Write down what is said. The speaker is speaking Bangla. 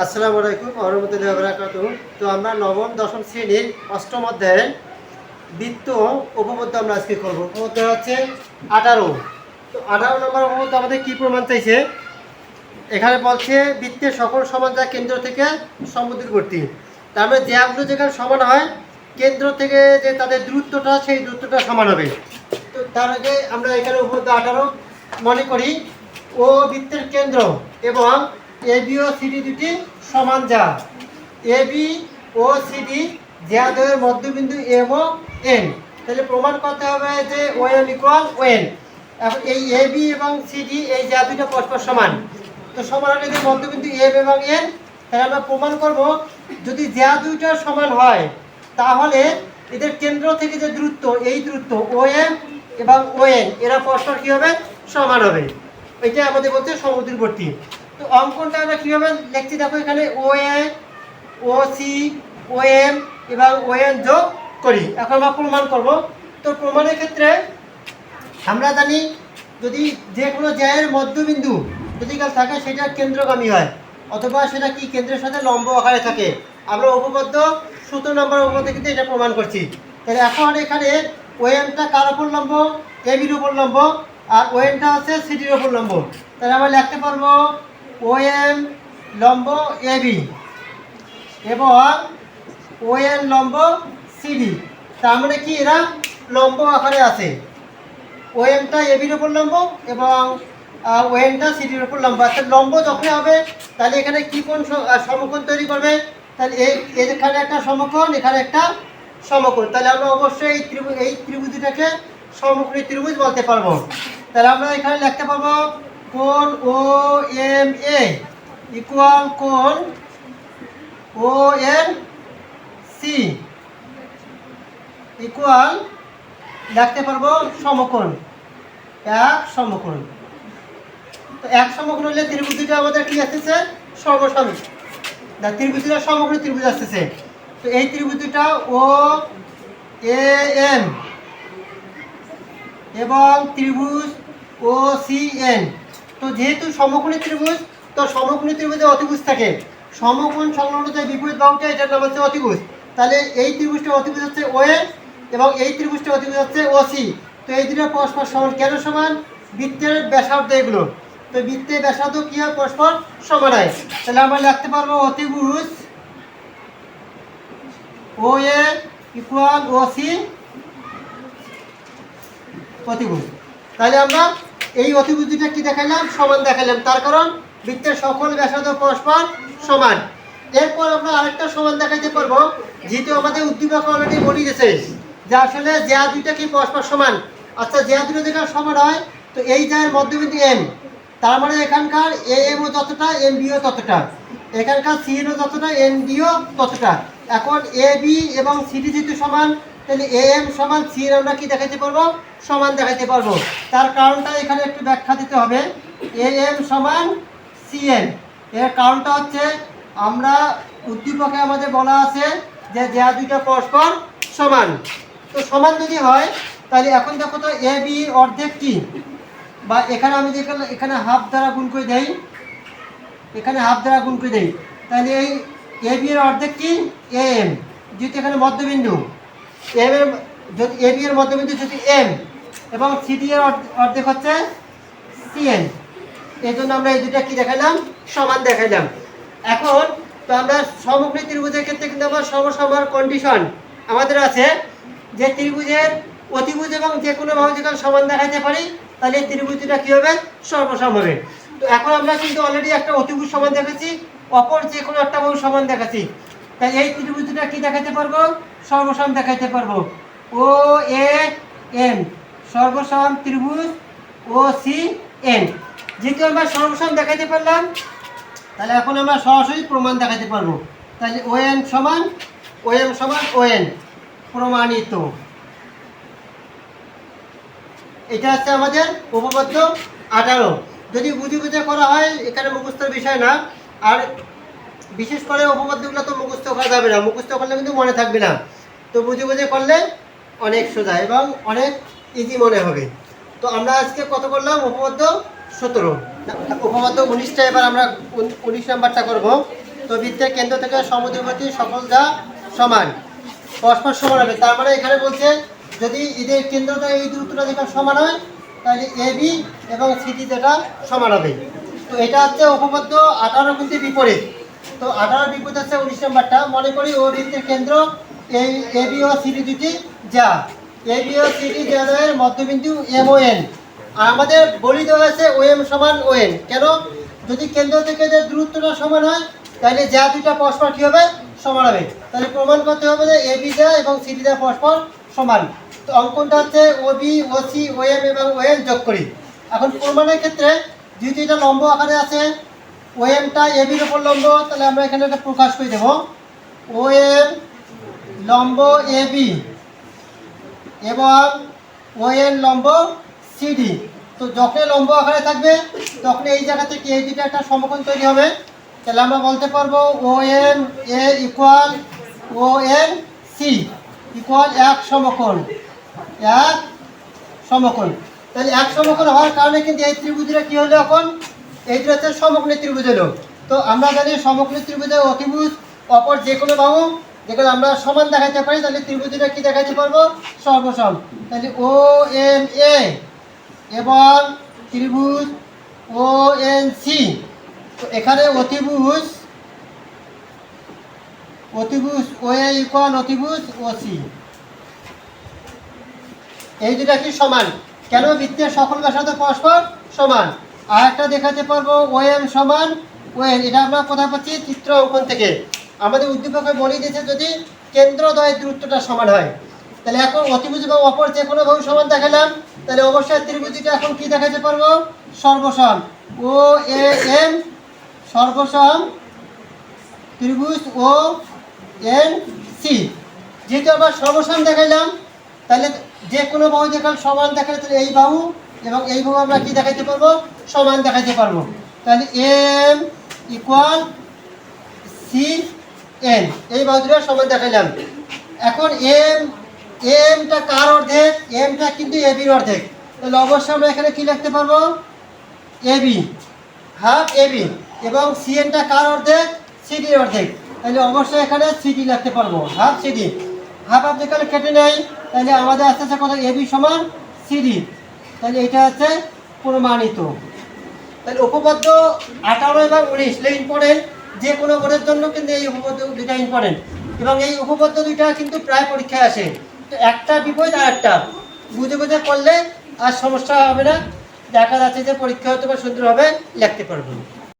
আসসালামু আলাইকুম আহমদুল্লাহ বরাকাত তো আমরা নবম, দশম শ্রেণির অষ্টম অধ্যায়ের বৃত্ত উপপাদ্য আমরা আজকে করব। উপপাদ্য হচ্ছে আঠারো। তো আঠারো নম্বর উপপাদ্য আমাদের কী প্রমাণ চাইছে? এখানে বলছে বৃত্তের সকল সমান যা কেন্দ্র থেকে সমুদ্রবর্তী তার মানে যেগুলো যেখানে সমান হয়, কেন্দ্র থেকে যে তাদের দূরত্বটা, সেই দূরত্বটা সমান হবে। তো তার আগে আমরা এখানে উপপাদ্য আঠারো মনে করি, ও বৃত্তের কেন্দ্র এবং এ বি ও সিডি দুটি সমান যা। এ বি ও সিডি জ্যাদের মধ্যবিন্দু এম ও এন তাহলে প্রমাণ করতে হবে যে O M equal O N এই এ বি এবং সিডি এই যা দুটো পরস্পর সমান। তো সমান হলে যে মধ্যবিন্দু এম এবং এন তাহলে আমরা প্রমাণ করব, যদি যা দুইটা সমান হয়, তাহলে এদের কেন্দ্র থেকে যে দূরত্ব, এই দূরত্ব ও এম এবং ও এন এরা পরস্পর কী হবে? সমান হবে। এটা আমাদের বলতে সমুদ্রবর্তী। তো অঙ্কনটা আমরা কীভাবে লিখছি? দেখো এখানে ও এ ও সি ও এম এবং ও এন যোগ করি। এখন আমরা প্রমাণ করব। তো প্রমাণের ক্ষেত্রে আমরা জানি যদি যে কোনো জ্যায়ের মধ্যবিন্দু যদি কাল থাকে, সেটা কেন্দ্রগামী হয়। অথবা সেটা কি? কেন্দ্রের সাথে লম্ব আকারে থাকে। আমরা উপপাদ্য সতেরো নম্বর উপপাদ্য কিন্তু এটা প্রমাণ করছি। তাহলে এখন এখানে ওএমটা কার ওপর লম্ব? এবির উপর লম্ব। আর ওএমটা হচ্ছে সিডির ওপর লম্ব। তাহলে আমরা লিখতে পারব ওএম লম্ব এবি এবং ওএন লম্ব সিডি তার মানে কি এরা লম্ব আকারে আছে। ওএমটা এবির ওপর লম্ব এবং ওএনটা সিডির ওপর লম্ব। অর্থাৎ লম্ব যখন হবে, তাহলে এখানে কি কোন সমকোণ তৈরি করবে? তাহলে এখানে একটা সমকোণ, এখানে একটা সমকোণ। তাহলে আমরা অবশ্যই এই ত্রিভুজ এই ত্রিভুজটাকে সমকোণী ত্রিভুজ বলতে পারব। তাহলে আমরা এখানে লিখতে পারব কোণ ও এম এ ইকুয়াল কোণ ও এন সি ইকুয়াল লিখতে পারব সমকোণ, এক সমকোণ। তো এক সমকোণ হলে ত্রিভুজটা আমাদের কি আসতেছে? সমসামী। না ত্রিভুজটা সমকোণী ত্রিভুজ আসতেছে। তো এই ত্রিভুজটা ও এ এম এবং ত্রিভুজ ও সি এন তো যেহেতু সমকোণী ত্রিভুজ, তো সমকোণী ত্রিভুজে অতিভুজ থাকে। সমকোণ সংলগ্ন যে বিপরীত বাহুটা এটার নাম হচ্ছে অতিভুজ। তাহলে এই ত্রিভুজটা অতিভুজ হচ্ছে ও এ এবং এই ত্রিভুজটা অতিভুজ হচ্ছে ও সি তো এই দুটো পরস্পর সমান কেন সমান? বৃত্তের ব্যাসার্ধ এগুলো। তো বৃত্তের ব্যাসার্ধ কী হয়? পরস্পর সমান হয়। তাহলে আমরা লিখতে পারব অতিভুজ ও এ ইকুয়াল ও সি অতিভুজ। তাহলে আমরা এই অতিভুজটা কি দেখাইলাম? সমান দেখাইলাম। তার কারণ বৃত্তের সকল ব্যাসার্ধ পরস্পর সমান। এরপর আমরা আরেকটা সমান দেখাইতে পারব, যেহেতু আমাদের উদ্দীপক অলরেডি বলে গেছে যে আসলে জ্যা দুইটা কি পরস্পর সমান? আচ্ছা জ্যা দুটো যেখানে সমান হয়, তো এই জায়ের মধ্যবিন্দু এম তার মানে এখানকার এ এমও যতটা এম বিও ততটা। এখানকার সি এনও যতটা এন বিও ততটা। এখন এ বি এবং সিডি যেহেতু সমান তাহলে এ এম সমান সি এর আমরা কি দেখাইতে পারব? সমান দেখাইতে পারব। তার কারণটা এখানে একটু ব্যাখ্যা দিতে হবে। এ এম সমান সি এন এর কারণটা হচ্ছে, আমরা উদ্দীপকে আমাদের বলা আছে যে যা দুইটা পরস্পর সমান। তো সমান যদি হয়, তাহলে এখন দেখো তো এ বি অর্ধেক কি? বা এখানে আমি যেখানে, এখানে হাফ দ্বারা গুণ করে দেই। এখানে হাফ দ্বারা গুণ করে দেই। তাহলে এই এ বি এর অর্ধেক কি? এ এম যেহেতু এখানে মধ্যবিন্দু। এম এর যদি এ বি এর মধ্যবিন্দু যদি এম এবং সিডি এর অর্ধেক হচ্ছে সিএন এই জন্য আমরা এই দুটা কি দেখাইলাম? সমান দেখাইলাম। এখন তো আমরা সমগ্রী ত্রিভুজের ক্ষেত্রে কিন্তু আমার সমসমার কন্ডিশন আমাদের আছে যে ত্রিভুজের অতিভুজ এবং যে কোনো ভাবে যখন সমান দেখাইতে পারি, তাহলে এই ত্রিভুজটা কী হবে? সর্বসম তো এখন আমরা কিন্তু অলরেডি একটা অতিভুজ সমান দেখাচ্ছি অপর যে কোনো একটা বহু সমান দেখাচ্ছি। তাই এই ত্রিভুজটা কি দেখাতে পারব? সর্বসম দেখাতে পারব। O, A, N. সর্বসম ত্রিভুজ, ও, সি, এন। যেহেতু আমরা সর্বসম দেখাতে পারলাম, তাহলে এখন আমরা সরাসরি প্রমাণ দেখাতে পারব। তাহলে ও এন সমান, ও এম সমান, ও এন প্রমাণিত। এটা হচ্ছে আমাদের উপপাদ্য আঠারো। যদি বুঝে বুঝে করা হয়, এখানে মুখস্থর বিষয় না। আর বিশেষ করে উপপাদ্যগুলো তো মুখস্থ করা যাবে না। মুখস্থ করলে কিন্তু মনে থাকবে না। তো বুঝে বুঝে করলে অনেক সোজা এবং অনেক ইজি মনে হবে। তো আমরা আজকে কত করলাম? উপপাদ্য সতেরো। উপপাদ্য উনিশটা, এবার আমরা উনিশ নাম্বারটা করব। তো বৃত্তের কেন্দ্র থেকে সমুদ্রবর্তী সকল যা সমান, পরস্পর সমান হবে। তার মানে এখানে বলছে, যদি ঈদের কেন্দ্রটা এই দূরত্বটা যেটা সমান হয়, তাহলে এ, বি এবং সিটি যেটা সমান হবে। তো এটা হচ্ছে উপপাদ্য আঠারো কিন্তু বিপরীত। তো আঠারো বিপরীত হচ্ছে উনিশ নম্বরটা, মনে করি ও বৃত্তের কেন্দ্র এই ও সিটি দুটি যা। ও সিটি এর মধ্যবিন্দু এম ও এন আমাদের বলি দেওয়া আছে ও এম সমান ও এন কেন? যদি কেন্দ্র থেকে যে দূরত্বটা সমান হয়, তাহলে যা দুইটা পরস্পর কী হবে? সমান হবে। তাহলে প্রমাণ করতে হবে যে এ বি যা এবং সিডি যা পরস্পর সমান। তো অঙ্কনটা হচ্ছে O B O C O M এবং ও এন যোগ করি। এখন প্রমাণের ক্ষেত্রে, যেহেতু এটা লম্ব আকারে আছে ও এমটা এ বির ওপর লম্ব, তাহলে আমরা এখানে একটা প্রকাশ করে দেবো। ও এম লম্ব এ বি এবং ও এন লম্ব সিডি তো যখন লম্ব আকারে থাকবে তখন এই জায়গা থেকে এই দুটো একটা সমকোণ তৈরি হবে। তাহলে আমরা বলতে পারব O N A equal O N C equal এক সমকোণ এক সমকোণ। তাহলে এক সমকোণ হওয়ার কারণে কিন্তু এই ত্রিভুজটা কী হলো এখন? এইটা হচ্ছে সমকোণী ত্রিভুজ হলো। তো আমরা জানি সমকোণী ত্রিভুজে অতিভুজ, অপর যে কোনো বাহু, যেগুলো আমরা সমান দেখাতে পারি, তাহলে ত্রিভুজটা কি দেখাতে পারব? সর্বসম। তাহলে ও এম এ এবং ত্রিভুজ ও এন সি। তো এখানে অতিভুজ অতিভুজ ও এ ইকুয়াল অতিভুজ ও সি। এই দুটা কি সমান? কেন বৃত্তের সকল ব্যাসার্ধ পরস্পর সমান? আর একটা দেখাতে পারব ও এম সমান ও এন এটা আমরা কোথায় পাচ্ছি? চিত্র অঙ্কন থেকে। আমাদের উদ্দীপকে বলে দিয়েছে যদি কেন্দ্রদ্বয়ের দূরত্বটা সমান হয়। তাহলে এখন অতিভুজ এবং অপর যে কোনো বহু সমান দেখালাম। তাহলে অবশ্যই ত্রিভুজটা এখন কি দেখাতে পারব? সর্বসম। ও এ এম সর্বসম ত্রিভুজ ও এন সি। যেহেতু আমরা সর্বসম দেখাইলাম, তাহলে যে কোনো বাহু দেখাল সমান দেখালে তাহলে এই বাহু এবং এই বাহু আমরা কি দেখাইতে পারব? সমান দেখাইতে পারব। তাহলে এম ইকুয়াল সি এন এই বাহু সমান দেখাইলাম। এখন এম এমটা কার অর্ধেক? এমটা কিন্তু এ বির অর্ধেক। তাহলে অবশ্যই আমরা এখানে কি লিখতে পারব? A B half A B এবং সিএনটা কার অর্ধেক? সিডির অর্ধেক। তাহলে অবশ্যই এখানে সিডি লিখতে পারব হাফ সিডি হাফ হাফ যেখানে কেটে নেই। তাহলে আমাদের আস্তে আস্তে কথা এবি সমান সিডি তাহলে এটা হচ্ছে প্রমাণিত। তাহলে উপপাদ্য আঠারো এবং উনিশ ইম্পর্টেন্ট যে কোনো বোর্ডের জন্য কিন্তু এই উপপাদ্য দুইটা ইম্পর্টেন্ট এবং এই উপপাদ্য দুইটা কিন্তু প্রায় পরীক্ষায় আসে। তো একটা বিপরীত আর একটা। বুঝে বুঝে করলে আর সমস্যা হবে না। দেখা যাচ্ছে যে পরীক্ষা হয়তো বা সুন্দরভাবে লিখতে পারব।